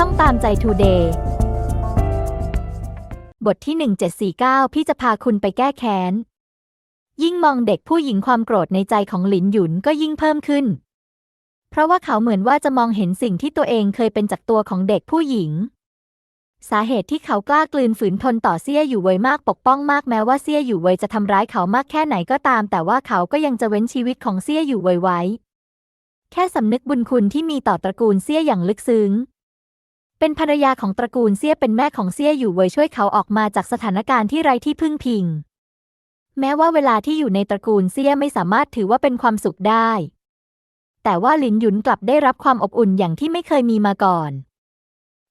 ช่องตามใจทูเดย์บทที่ 1749 พี่จะพาคุณไปแก้แค้น ยิ่งมองเด็กผู้หญิงความโกรธในใจของหลินหยุนก็ยิ่งเพิ่มขึ้น เพราะว่าเขาเหมือนว่าจะมองเห็นสิ่งที่ตัวเองเคยเป็นจากตัวของเด็กผู้หญิง สาเหตุที่เขากล้ากลืนฝืนทนต่อเซี่ยอยู่เวยมากปกป้องมากแม้ว่าเซี่ยอยู่เวยจะทำร้ายเขามากแค่ไหนก็ตาม แต่ว่าเขาก็ยังจะเว้นชีวิตของเซี่ยอยู่เวยไว้ แค่สำนึกบุญคุณที่มีต่อตระกูลเซี่ยอย่างลึกซึ้ง เป็นภรรยาของตระกูลเซี่ยเป็นแม่ของเซี่ยอยู่เวยช่วยเขาออกมาจากสถานการณ์ที่ไร้ที่พึ่งพิง แม้ว่าเวลาที่อยู่ในตระกูลเซี่ยไม่สามารถถือว่าเป็นความสุขได้ แต่ว่าหลินหยุนกลับได้รับความอบอุ่นอย่างที่ไม่เคยมีมาก่อน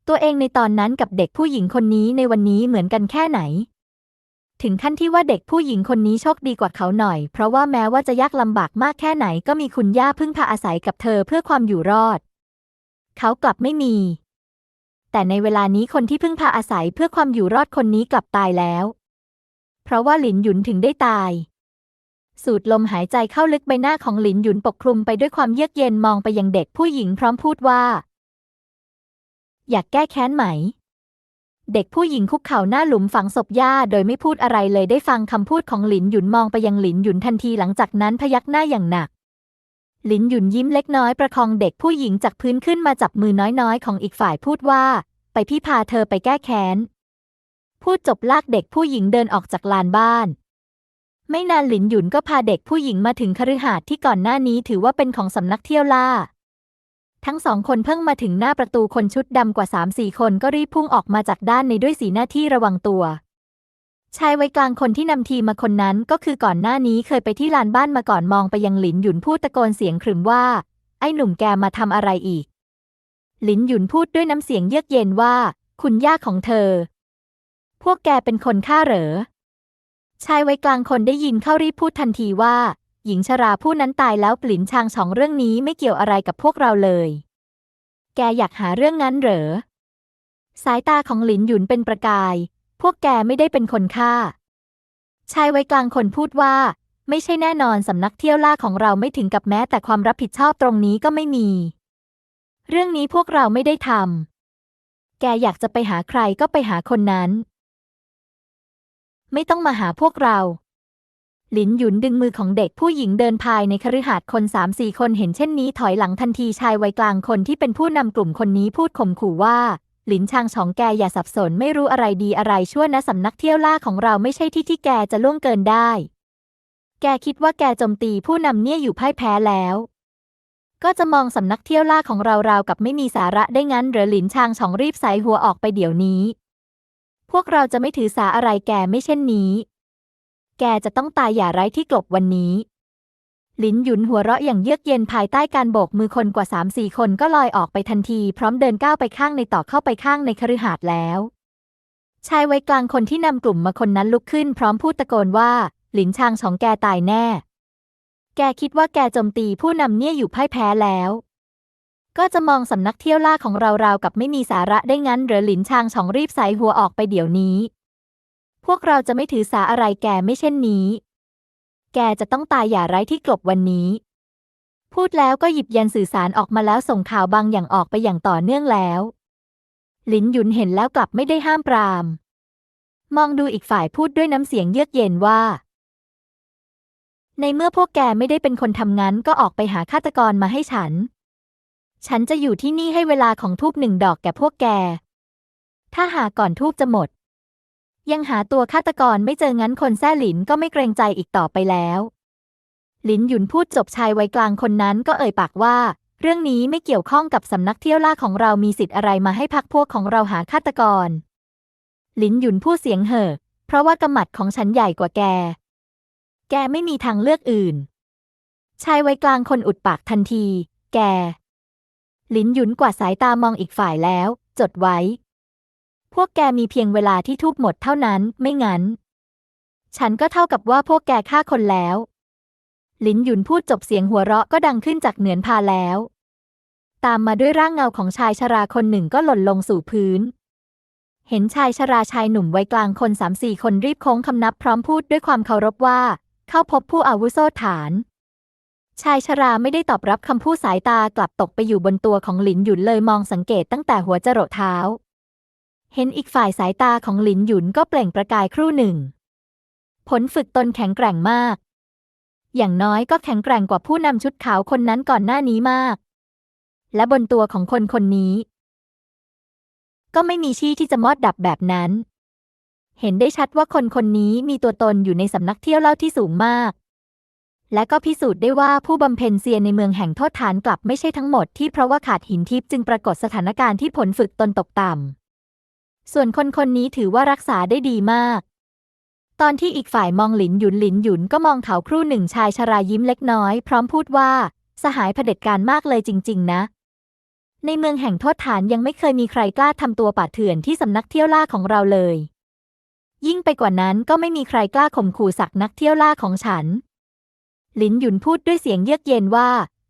ตัวเองในตอนนั้นกับเด็กผู้หญิงคนนี้ในวันนี้เหมือนกันแค่ไหน ถึงขั้นที่ว่าเด็กผู้หญิงคนนี้โชคดีกว่าเขาหน่อย เพราะว่าแม้ว่าจะยากลำบากมากแค่ไหนก็มีคุณย่าพึ่งพาอาศัยกับเธอเพื่อความอยู่รอด เขากลับไม่มี แต่ในเวลานี้คนที่พึ่งพาอาศัยเพื่อความอยู่รอดคนนี้กลับตายแล้ว เพราะว่าหลินหยุนถึงได้ตาย สูดลมหายใจเข้าลึกใบหน้าของหลินหยุนปกคลุมไปด้วยความเยือกเย็นมองไปยังเด็กผู้หญิงพร้อมพูดว่า อยากแก้แค้นไหม เด็กผู้หญิงคุกเข่าหน้าหลุมฝังศพย่าโดยไม่พูดอะไรเลยได้ฟังคำพูดของหลินหยุนมองไปยังหลินหยุนทันทีหลังจากนั้นพยักหน้าอย่างหนักหลินหยุนยิ้มเล็กน้อยประคองเด็กผู้หญิงจากพื้นขึ้นมาจับมือน้อยๆ ของอีกฝ่ายพูดว่า ไปพี่พาเธอไปแก้แค้น พูดจบลากเด็กผู้หญิงเดินออกจากลานบ้าน ไม่นานหลินหยุนก็พาเด็กผู้หญิงมาถึงคฤหาสน์ที่ก่อนหน้านี้ถือว่าเป็นของสำนักเที่ยวล่า ทั้งสองคนเพิ่งมาถึงหน้าประตูคนชุดดำกว่าสามสี่คนก็รีบพุ่งออกมาจากด้านในด้วยสีหน้าที่ระวังตัว ชายวัยกลางคนที่นำทีมาคนนั้นก็คือก่อนหน้านี้เคยไปที่ลานบ้านมาก่อนมองไปยังหลินหยุนพูดตะโกนเสียงขรึมว่า ไอ้หนุ่มแกมาทำอะไรอีก ลินหยุนพูดด้วยน้ำเสียงเยือกเย็นว่า คุณย่าของเธอ พวกแกเป็นคนฆ่าเหรอ ชายวัยกลางคนได้ยินเข้ารีบพูดทันทีว่า หญิงชราผู้นั้นตายแล้วปลินชางสองเรื่องนี้ไม่เกี่ยวอะไรกับพวกเราเลย แกอยากหาเรื่องงั้นเหรอ สายตาของหลินหยุนเป็นประกาย พวกแกไม่ได้เป็นคนฆ่า ชายวัยกลางคนพูดว่า ไม่ใช่แน่นอนสำนักเที่ยวล่าของเราไม่ถึงกับแม้แต่ความรับผิดชอบตรงนี้ก็ไม่มี เรื่องนี้พวกเราไม่ได้ทำ แกอยากจะไปหาใครก็ไปหาคนนั้น ไม่ต้องมาหาพวกเรา หลินหยุนดึงมือของเด็กผู้หญิงเดินภายในคฤหาสน์คนสามสี่คนเห็นเช่นนี้ถอยหลังทันทีชายวัยกลางคนที่เป็นผู้นำกลุ่มคนนี้พูดข่มขู่ว่า หลินชางฉองแกอย่าสับสนไม่รู้อะไรดีอะไรชั่วนะสำนักเที่ยวล่าของเราไม่ใช่ที่ที่แกจะล่วงเกินได้ แกคิดว่าแกโจมตีผู้นำเนี่ยอยู่พ่ายแพ้แล้ว ก็จะมองสำนักเที่ยวล่าของเราราวกับไม่มีสาระได้งั้นเหรือหลินชางฉองรีบสายหัวออกไปเดี๋ยวนี้ พวกเราจะไม่ถือสาอะไรแกไม่เช่นนี้ แกจะต้องตายอย่าไร้ที่กลบวันนี้ลินหยุนหัวเราะอย่างเยือกเย็นภายใต้การโบกมือคนกว่าสามสี่คนก็ลอยออกไปทันที พร้อมเดินก้าวไปข้างในต่อเข้าไปข้างในคฤหาสน์แล้ว ชายวัยกลางคนที่นำกลุ่มมาคนนั้นลุกขึ้น พร้อมพูดตะโกนว่า หลินชางของแกตายแน่ แกคิดว่าแกโจมตีผู้นำเนี่ยอยู่พ่ายแพ้แล้ว ก็จะมองสำนักเที่ยวล่าของเราราวกับไม่มีสาระได้งั้นเหรือหลินชางฉองรีบสายหัวออกไปเดี๋ยวนี้ พวกเราจะไม่ถือสาอะไรแกไม่เช่นนี้ แกจะต้องตายอย่าไร้ที่กลบวันนี้ พูดแล้วก็หยิบยันสื่อสารออกมาแล้วส่งข่าวบางอย่างออกไปอย่างต่อเนื่องแล้วลินหยุนเห็นแล้วกลับไม่ได้ห้ามปราม มองดูอีกฝ่ายพูดด้วยน้ำเสียงเยือกเย็นว่า ในเมื่อพวกแกไม่ได้เป็นคนทำงั้นก็ออกไปหาฆาตกรมาให้ฉัน ฉันจะอยู่ที่นี่ให้เวลาของทูบหนึ่งดอกแก่พวกแก ถ้าหาก่อนทูบจะหมด ยังหาตัวฆาตกรไม่เจองั้นคนแซ่หลินก็ไม่เกรงใจอีกต่อไปแล้ว หลินหยุนพูดจบชายวัยกลางคนนั้นก็เอ่ยปากว่า เรื่องนี้ไม่เกี่ยวข้องกับสำนักเที่ยวล่าของเรามีสิทธิ์อะไรมาให้พักพวกของเราหาฆาตกร หลินหยุนพูดเสียงเห่อเพราะว่ากำมัดของฉันใหญ่กว่าแก แกไม่มีทางเลือกอื่น ชายวัยกลางคนอุดปากทันที แก ลินหยุนกวาดสายตามองอีกฝ่ายแล้ว จดไว้ พวกแกมีเพียงเวลาที่ทูบหมดเท่านั้น ไม่งั้น ฉันก็เท่ากับว่าพวกแกฆ่าคนแล้วหลินหยุนพูดจบเสียงหัวเราะก็ดังขึ้นจากเหนือนพาแล้ว ตามมาด้วยร่างเงาของชายชราคนหนึ่งก็หล่นลงสู่พื้นเห็นชายชราชายหนุ่มวัยกลางคนสามสี่คนรีบโค้งคำนับพร้อมพูดด้วยความเคารพว่า เข้าพบผู้อาวุโสฐาน ชายชราไม่ได้ตอบรับคำพูดสายตากลับตกไปอยู่บนตัวของหลินหยุนเลยมองสังเกตตั้งแต่หัวจรดเท้า เห็นอีกฝ่ายสายตาของหลินหยุนก็เปล่งประกายครู่หนึ่ง ผลฝึกตนแข็งแกร่งมาก อย่างน้อยก็แข็งแกร่งกว่าผู้นำชุดขาวคนนั้นก่อนหน้านี้มาก และบนตัวของคนคนนี้ ก็ไม่มีชี่ที่จะมอดดับแบบนั้น เห็นได้ชัดว่าคนคนนี้มีตัวตนอยู่ในสำนักเที่ยวเล่าที่สูงมาก และก็พิสูจน์ได้ว่าผู้บำเพ็ญเซียนในเมืองแห่งโทษฐานกลับไม่ใช่ทั้งหมดที่เพราะว่าขาดหินทิพย์จึงปรากฏสถานการณ์ที่ผลฝึกตนตกต่ำ ส่วนคนคนนี้ถือว่ารักษาได้ดีมาก ตอนที่อีกฝ่ายมองหลินหยุนหลินหยุนก็มองเขาครู่หนึ่งชายชรายิ้มเล็กน้อย พร้อมพูดว่า สหายเผด็จการมากเลยจริง ๆ นะในเมืองแห่งโทษฐานยังไม่เคยมีใครกล้าทำตัวป่าเถื่อนที่สำนักเที่ยวล่าของเราเลย ยิ่งไปกว่านั้นก็ไม่มีใครกล้าข่มขู่สักนักเที่ยวล่าของฉัน หลินหยุนพูดด้วยเสียงเยือกเย็นว่า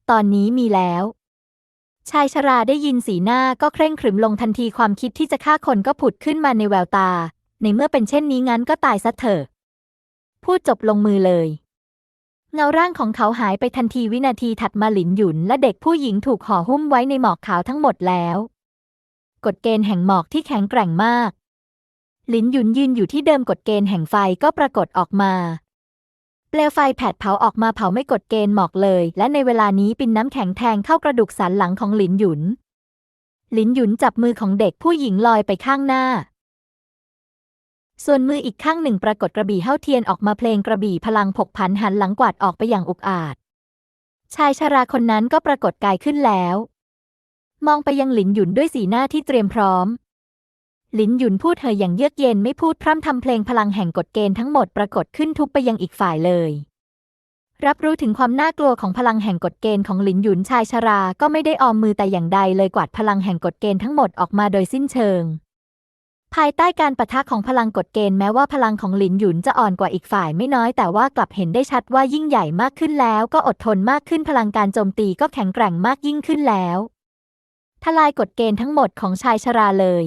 ตอนนี้มีแล้ว ชายชราได้ยินสีหน้าก็เคร่งขรึมลงทันทีความคิดที่จะฆ่าคนก็ผุดขึ้นมาในแววตา ในเมื่อเป็นเช่นนี้งั้นก็ตายซะเถอะ พูดจบลงมือเลย เงาร่างของเขาหายไปทันทีวินาทีถัดมาหลินหยุนและเด็กผู้หญิงถูกห่อหุ้มไว้ในหมอกขาวทั้งหมดแล้ว กฎเกณฑ์แห่งหมอกที่แข็งแกร่งมาก ลินหยุนยืนอยู่ที่เดิมกฎเกณฑ์แห่งไฟก็ปรากฏออกมา เปลวไฟแผดเผาออกมาเผาไม่กฎเกณฑ์หมอกเลย และในเวลานี้ปินน้ำแข็งแทงเข้ากระดูกสันหลังของหลินหยุน หลินหยุนจับมือของเด็กผู้หญิงลอยไปข้างหน้า ส่วนมืออีกข้างหนึ่งปรากฏกระบี่เฮ้าเทียนออกมาเพลงกระบี่พลังผกผันหันหลังกวาดออกไปอย่างอุกอาจ ชายชราคนนั้นก็ปรากฏกายขึ้นแล้ว มองไปยังหลินหยุนด้วยสีหน้าที่เตรียมพร้อม ลินหยุนพูดเธออย่างเยือกเย็นไม่พูดพร่ำทำเพลงพลังแห่งกฎเกณฑ์ทั้งหมดปรากฏขึ้นทุบไปยังอีกฝ่ายเลย รับรู้ถึงความน่ากลัวของพลังแห่งกฎเกณฑ์ของหลินหยุนชายชรา ก็ไม่ได้ออมมือแต่อย่างใดเลยกวาดพลังแห่งกฎเกณฑ์ทั้งหมดออกมาโดยสิ้นเชิง ภายใต้การปะทะของพลังกฎเกณฑ์แม้ว่าพลังของหลินหยุนจะอ่อนกว่าอีกฝ่ายไม่น้อยแต่ว่ากลับเห็นได้ชัดว่ายิ่งใหญ่มากขึ้นแล้ว ก็อดทนมากขึ้นพลังการโจมตีก็แข็งแกร่งมากยิ่งขึ้นแล้วทลายกฎเกณฑ์ทั้งหมดของชายชราเลย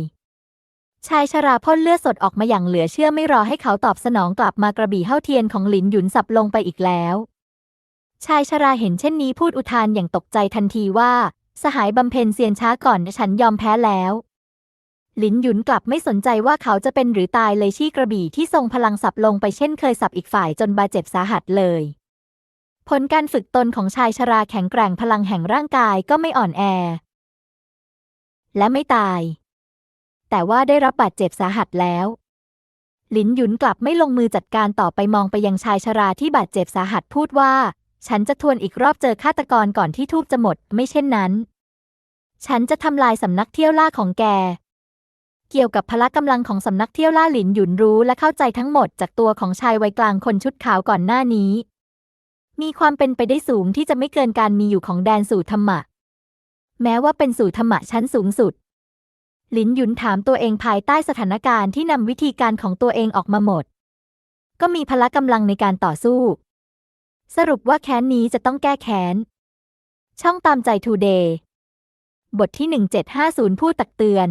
ชายชราพ่นเลือดสดออกมาอย่างเหลือเชื่อไม่รอให้เขาตอบสนองกลับมากระบี่เฮ้าเทียนของหลินหยุนสับลงไปอีกแล้ว ชายชราเห็นเช่นนี้พูดอุทานอย่างตกใจทันทีว่า สหายบำเพ็ญเซียนช้าก่อนฉันยอมแพ้แล้วหลินหยุนกลับไม่สนใจว่าเขาจะเป็นหรือตายเลยชี้กระบี่ที่ทรงพลังสับลงไปเช่นเคยสับอีกฝ่ายจนบาดเจ็บสาหัสเลย ผลการฝึกตนของชายชราแข็งแกร่งพลังแห่งร่างกายก็ไม่อ่อนแอ และไม่ตาย แต่ว่าได้รับบาดเจ็บสาหัสแล้ว หลินหยุนกลับไม่ลงมือจัดการต่อไปมองไปยังชายชราที่บาดเจ็บสาหัสพูดว่า ฉันจะทวนอีกรอบเจอฆาตกรก่อนที่ทูบจะหมด ไม่เช่นนั้น ฉันจะทำลายสำนักเที่ยวล่าของแก เกี่ยวกับพละกำลังของสำนักเที่ยวล่าหลินหยุนรู้และเข้าใจทั้งหมดจากตัวของชายวัยกลางคนชุดขาวก่อนหน้านี้ มีความเป็นไปได้สูงที่จะไม่เกินการมีอยู่ของแดนสู่ธรรมะแม้ว่าเป็นสู่ธรรมะชั้นสูงสุด หลินหยุนถามตัวเองภายใต้สถานการณ์ที่นำวิธีการของตัวเองออกมาหมด ก็มีพละกำลังในการต่อสู้ สรุปว่าแค้นนี้จะต้องแก้แค้น ช่องตามใจทูเดย์บทที่ 1750 ผู้ตักเตือน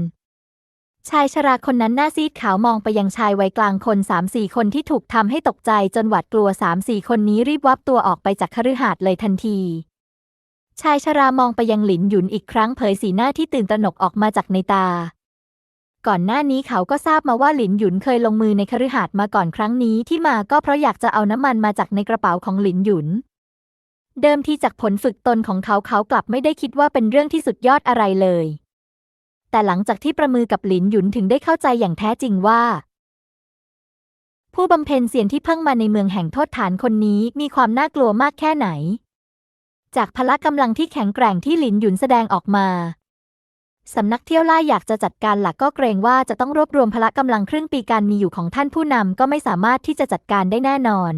ชายชราคนนั้นหน้าซีดขาวมองไปยังชายวัยกลางคนสามสี่คนที่ถูกทำให้ตกใจจนหวาดกลัวสามสี่คนนี้รีบวับตัวออกไปจากคฤหาสน์เลยทันที ชายชรามองไปยังหลินหยุนอีกครั้งเผยสีหน้าที่ตื่นตระหนกออกมาจากในตา ก่อนหน้านี้เขาก็ทราบมาว่าหลินหยุนเคยลงมือในคฤหาสน์มาก่อนครั้งนี้ที่มาก็เพราะอยากจะเอาน้ำมันมาจากในกระเป๋าของหลินหยุน เดิมทีจากผลฝึกตนของเขาเขากลับไม่ได้คิดว่าเป็นเรื่องที่สุดยอดอะไรเลย แต่หลังจากที่ประมือกับหลินหยุนถึงได้เข้าใจอย่างแท้จริงว่าผู้บำเพ็ญเสียนที่เพิ่งมาในเมืองแห่งโทษฐานคนนี้มีความน่ากลัวมากแค่ไหน จากพละกำลังที่แข็งแกร่งที่หลินหยุนแสดงออกมา สำนักเที่ยวล่าอยากจะจัดการหลักก็เกรงว่าจะต้องรวบรวมพละกำลังครึ่งปีการมีอยู่ของท่านผู้นำก็ไม่สามารถที่จะจัดการได้แน่นอน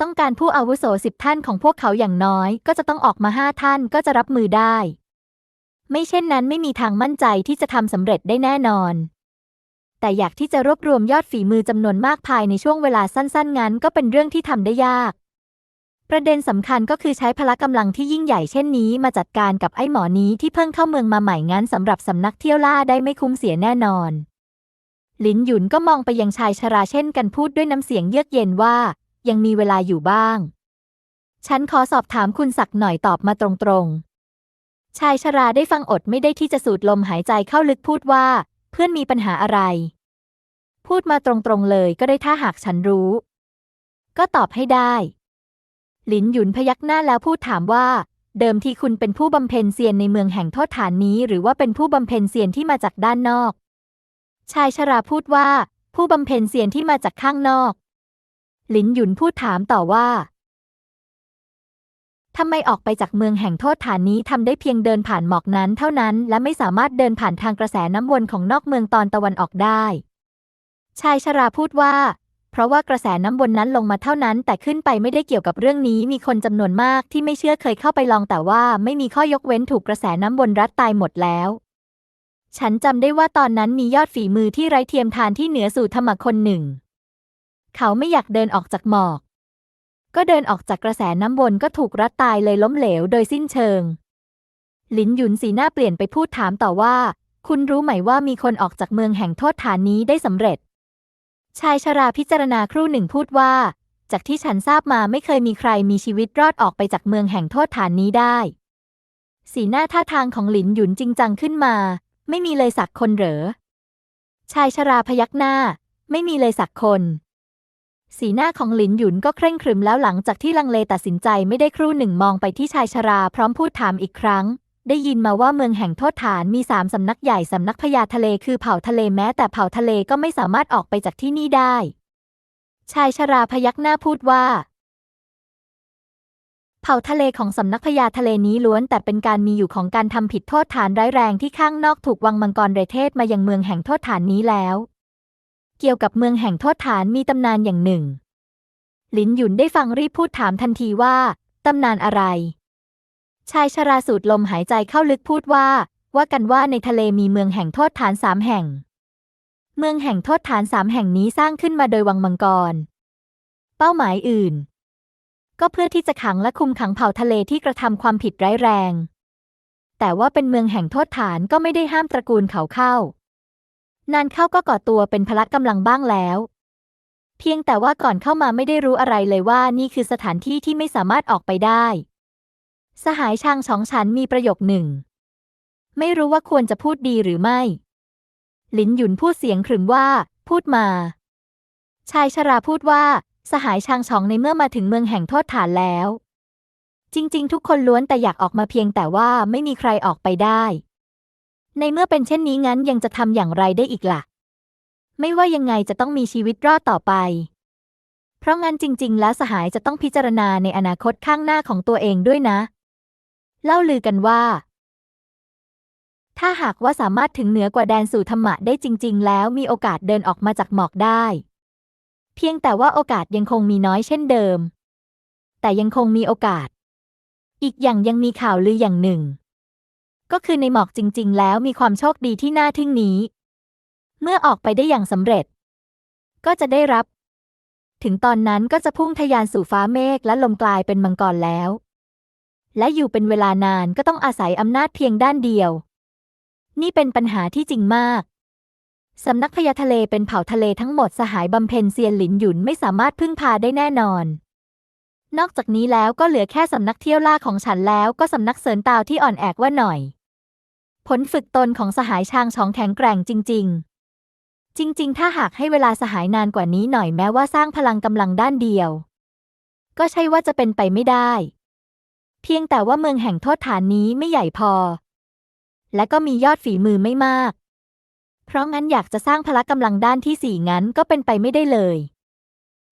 ต้องการผู้อาวุโสสิบท่านของพวกเขาอย่างน้อยก็จะต้องออกมาห้าท่านก็จะรับมือได้ ไม่เช่นนั้นไม่มีทางมั่นใจที่จะทำสำเร็จได้แน่นอนแต่อยากที่จะรวบรวมยอดฝีมือจำนวนมากภายในช่วงเวลาสั้น ๆ งั้นก็เป็นเรื่องที่ทำได้ยาก ประเด็นสำคัญก็คือใช้พละกำลังที่ยิ่งใหญ่เช่นนี้มาจัดการกับไอ้หมอนี้ที่เพิ่งเข้าเมืองมาใหม่งั้นสำหรับสำนักเที่ยวล่าได้ไม่คุ้มเสียแน่นอน หลินหยุนก็มองไปยังชายชราเช่นกันพูดด้วยน้ำเสียงเยือกเย็นว่า ยังมีเวลาอยู่บ้าง ฉันขอสอบถามคุณศักดิ์หน่อยตอบมาตรงๆ ชายชราได้ฟังอดไม่ได้ที่จะสูดลมหายใจเข้าลึกพูดว่า เพื่อนมีปัญหาอะไร พูดมาตรงๆเลยก็ได้ถ้าหากฉันรู้ ก็ตอบให้ได้ หลินหยุนพยักหน้าแล้วพูดถามว่า เดิมทีคุณเป็นผู้บำเพ็ญเซียนในเมืองแห่งโทษฐานนี้ หรือว่าเป็นผู้บำเพ็ญเซียนที่มาจากด้านนอก ชายชราพูดว่า ผู้บำเพ็ญเซียนที่มาจากข้างนอก หลินหยุนพูดถามต่อว่าทำไมออกไปจากเมืองแห่งโทษฐานนี้ทำได้เพียงเดินผ่านหมอกนั้นเท่านั้น และไม่สามารถเดินผ่านทางกระแสน้ำวนของนอกเมืองตอนตะวันออกได้ ชายชราพูดว่า เพราะว่ากระแสน้ำวนนั้นลงมาเท่านั้น แต่ขึ้นไปไม่ได้เกี่ยวกับเรื่องนี้ มีคนจำนวนมากที่ไม่เชื่อเคยเข้าไปลองแต่ว่าไม่มีข้อยกเว้นถูกกระแสน้ำวนรัดตายหมดแล้ว ฉันจำได้ว่าตอนนั้นมียอดฝีมือที่ไร้เทียมทานที่เหนือสู่ธรรมะคนหนึ่ง เขาไม่อยากเดินออกจากหมอก ก็เดินออกจากกระแสน้ำวนก็ถูกรัดตายเลยล้มเหลวโดยสิ้นเชิง หลินหยุนสีหน้าเปลี่ยนไปพูดถามต่อว่า คุณรู้ไหมว่ามีคนออกจากเมืองแห่งโทษฐานนี้ได้สำเร็จ ชายชราพิจารณาครู่หนึ่งพูดว่า จากที่ฉันทราบมาไม่เคยมีใครมีชีวิตรอดออกไปจากเมืองแห่งโทษฐานนี้ได้ สีหน้าท่าทางของหลินหยุนจริงจังขึ้นมา ไม่มีเลยสักคนเหรอ ชายชราพยักหน้า ไม่มีเลยสักคน สีหน้าของหลินหยุนก็เคร่งครึมแล้วหลังจากที่ลังเลตัดสินใจไม่ได้ครู่หนึ่งมองไปที่ชายชราพร้อมพูดถามอีกครั้ง ได้ยินมาว่าเมืองแห่งโทษฐานมีสามสำนักใหญ่สำนักพญาทะเลคือเผ่าทะเลแม้แต่เผ่าทะเลก็ไม่สามารถออกไปจากที่นี่ได้ ชายชราพยักหน้าพูดว่า เผ่าทะเลของสำนักพญาทะเลนี้ล้วนแต่เป็นการมีอยู่ของการทำผิดโทษฐานร้ายแรงที่ข้างนอกถูกวังมังกรเรเทศมายังเมืองแห่งโทษฐานนี้แล้ว เกี่ยวกับเมืองแห่งโทษฐานมีตำนานอย่างหนึ่ง ลินหยุนได้ฟังรีบพูดถามทันทีว่าตำนานอะไร ชายชราสูดลมหายใจเข้าลึกพูดว่า ว่ากันว่าในทะเลมีเมืองแห่งโทษฐานสามแห่ง เมืองแห่งโทษฐานสามแห่งนี้สร้างขึ้นมาโดยวังมังกร เป้าหมายอื่น ก็เพื่อที่จะขังและคุมขังเผ่าทะเลที่กระทำความผิดร้ายแรง แต่ว่าเป็นเมืองแห่งโทษฐานก็ไม่ได้ห้ามตระกูลเขาเข้านานเข้าก็ก่อตัวเป็นพละกำลังบ้างแล้ว เพียงแต่ว่าก่อนเข้ามาไม่ได้รู้อะไรเลยว่านี่คือสถานที่ที่ไม่สามารถออกไปได้ สหายช่างสองฉันมีประโยคหนึ่ง ไม่รู้ว่าควรจะพูดดีหรือไม่ หลินหยุนพูดเสียงขรึมว่า พูดมา ชายชราพูดว่า สหายชางชองในเมื่อมาถึงเมืองแห่งโทษฐานแล้ว จริง ๆ ทุกคนล้วนแต่อยากออกมาเพียงแต่ว่าไม่มีใครออกไปได้ ในเมื่อเป็นเช่นนี้งั้นยังจะทำอย่างไรได้อีกล่ะ ไม่ว่ายังไงจะต้องมีชีวิตรอดต่อไปเพราะงั้นจริง ๆ แล้วสหายจะต้องพิจารณาในอนาคตข้างหน้าของตัวเองด้วยนะ เล่าลือกันว่า ถ้าหากว่าสามารถถึงเหนือกว่าแดนสู่ธรรมะได้จริง ๆ แล้วมีโอกาสเดินออกมาจากหมอกได้ เพียงแต่ว่าโอกาสยังคงมีน้อยเช่นเดิม แต่ยังคงมีโอกาส อีกอย่างยังมีข่าวลืออย่างหนึ่ง ก็คือในหมอกจริง ๆ แล้วมีความโชคดีที่น่าทึ่งนี้ เมื่อออกไปได้อย่างสำเร็จ ก็จะได้รับ ถึงตอนนั้นก็จะพุ่งทะยานสู่ฟ้าเมฆและลมกลายเป็นมังกรแล้ว และอยู่เป็นเวลานานก็ต้องอาศัยอำนาจเพียงด้านเดียว นี่เป็นปัญหาที่จริงมากสำนักพญาทะเลเป็นเผ่าทะเลทั้งหมดสหายบำเพ็ญเซียนหลินหยุนไม่สามารถพึ่งพาได้แน่นอน นอกจากนี้แล้วก็เหลือแค่สำนักเที่ยวล่าของฉันแล้วก็สำนักเสรินตาวที่อ่อนแอกว่าหน่อย ผลฝึกตนของสหายชางชองแข็งแกร่งจริง ๆ จริง ๆ ถ้าหากให้เวลาสหายนานกว่านี้หน่อยแม้ว่าสร้างพลังกำลังด้านเดียว ก็ใช่ว่าจะเป็นไปไม่ได้ เพียงแต่ว่าเมืองแห่งโทษฐานนี้ไม่ใหญ่พอ และก็มียอดฝีมือไม่มาก เพราะงั้นอยากจะสร้างพละกำลังด้านที่สี่งั้นก็เป็นไปไม่ได้เลย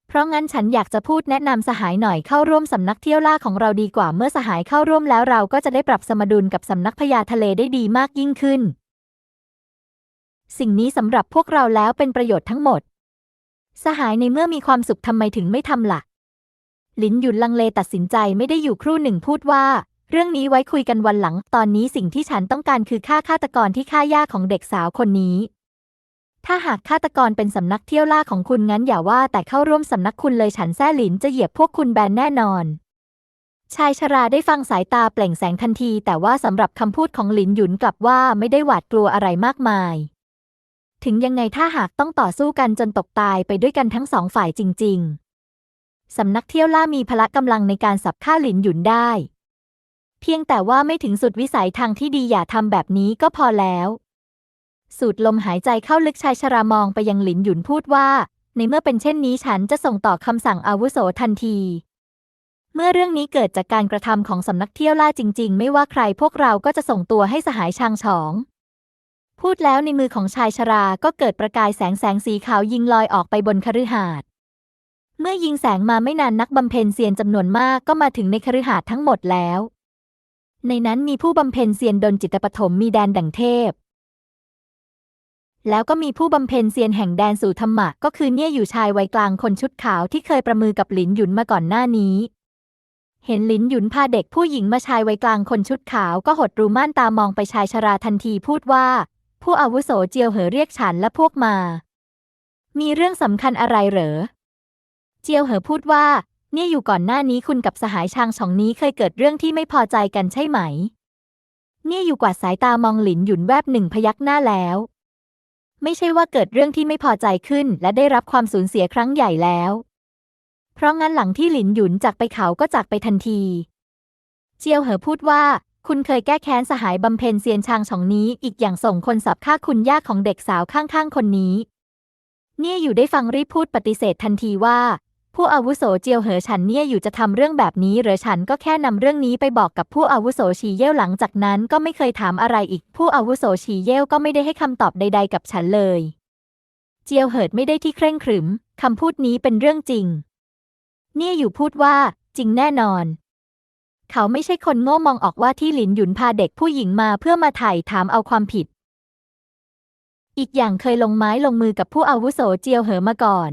เพราะงั้นฉันอยากจะพูดแนะนำสหายหน่อยเข้าร่วมสำนักเที่ยวล่าของเราดีกว่าเมื่อสหายเข้าร่วมแล้วเราก็จะได้ปรับสมดุลกับสำนักพญาทะเลได้ดีมากยิ่งขึ้น สิ่งนี้สำหรับพวกเราแล้วเป็นประโยชน์ทั้งหมด สหายในเมื่อมีความสุขทำไมถึงไม่ทำล่ะ ลินหยุนลังเลตัดสินใจไม่ได้อยู่ครู่หนึ่งพูดว่า เรื่องนี้ไว้คุยกันวันหลัง ตอนนี้สิ่งที่ฉันต้องการคือฆ่าฆาตกรที่ฆ่าย่าของเด็กสาวคนนี้ ถ้าหากฆาตกรเป็นสำนักเที่ยวล่าของคุณงั้นอย่าว่าแต่เข้าร่วมสำนักคุณเลยฉันแซ่หลินจะเหยียบพวกคุณแบนแน่นอนชายชราได้ฟังสายตาเปล่งแสงทันที แต่ว่าสำหรับคำพูดของหลินหยุนกลับว่าไม่ได้หวาดกลัวอะไรมากมาย ถึงยังไงถ้าหากต้องต่อสู้กันจนตกตายไปด้วยกันทั้งสองฝ่ายจริง ๆ สำนักเที่ยวล่ามีพละกำลังในการสับฆ่าหลินหยุนได้ เพียงแต่ว่าไม่ถึงสุดวิสัยทางที่ดีอย่าทำแบบนี้ก็พอแล้ว สูดลมหายใจเข้าลึกชายชรามองไปยังหลินหยุนพูดว่า ในเมื่อเป็นเช่นนี้ฉันจะส่งต่อคำสั่งอาวุโสทันที เมื่อเรื่องนี้เกิดจากการกระทำของสำนักเที่ยวล่าจริง ๆ ไม่ว่าใครพวกเราก็จะส่งตัวให้สหายชางฉองพูดแล้วในมือของชายชราก็เกิดประกายแสงแสงสีขาวยิงลอยออกไปบนคฤหาสน์ เมื่อยิงแสงมาไม่นานนักบำเพ็ญเซียนจำนวนมากก็มาถึงในคฤหาสน์ทั้งหมดแล้ว ในนั้นมีผู้บำเพ็ญเซียนดนจิตปฐมมีแดนดังเทพ แล้วก็มีผู้บำเพ็ญเซียนแห่งแดนสู่ธรรมะก็คือเนี่ยอยู่ชายวัยกลางคนชุดขาวที่เคยประมือกับหลินหยุนมาก่อนหน้านี้ เห็นหลินหยุนพาเด็กผู้หญิงมาชายวัยกลางคนชุดขาวก็หดรูม่านตามองไปชายชราทันทีพูดว่า ผู้อาวุโสเจียวเหอเรียกฉันและพวกมา มีเรื่องสำคัญอะไรเหรอ เจียวเหอพูดว่า เนี่ยอยู่ก่อนหน้านี้คุณกับสหายชางฉองนี้เคยเกิดเรื่องที่ไม่พอใจกันใช่ไหม เนี่ยอยู่กวาดสายตามองหลินหยุนแวบหนึ่งพยักหน้าแล้ว ไม่ใช่ว่าเกิดเรื่องที่ไม่พอใจขึ้น และได้รับความสูญเสียครั้งใหญ่แล้ว เพราะงั้นหลังที่หลินหยุนจากไปเขาก็จากไปทันที เจียวเหอพูดว่า คุณเคยแก้แค้นสหายบำเพ็ญเซียนชางฉองนี้ อีกอย่างส่งคนสับฆ่าคุณย่าของเด็กสาวข้างๆคนนี้เนี่ยอยู่ได้ฟังรีบพูดปฏิเสธทันทีว่า ผู้อาวุโสเจียวเหอฉันเนี่ยอยู่จะทำเรื่องแบบนี้หรือฉันก็แค่นำเรื่องนี้ไปบอกกับผู้อาวุโสฉีเย่วหลังจากนั้นก็ไม่เคยถามอะไรอีก ผู้อาวุโสฉีเย่วก็ไม่ได้ให้คำตอบใด ๆ กับฉันเลย เจียวเหิดไม่ได้ที่เคร่งขรึมคำพูดนี้เป็นเรื่องจริง เนี่ยอยู่พูดว่า จริงแน่นอน เขาไม่ใช่คนโง่มองออกว่าที่หลินหยุนพาเด็กผู้หญิงมาเพื่อมาไถ่ถามเอาความผิด อีกอย่างเคยลงไม้ลงมือกับผู้อาวุโสเจียวเหอมาก่อน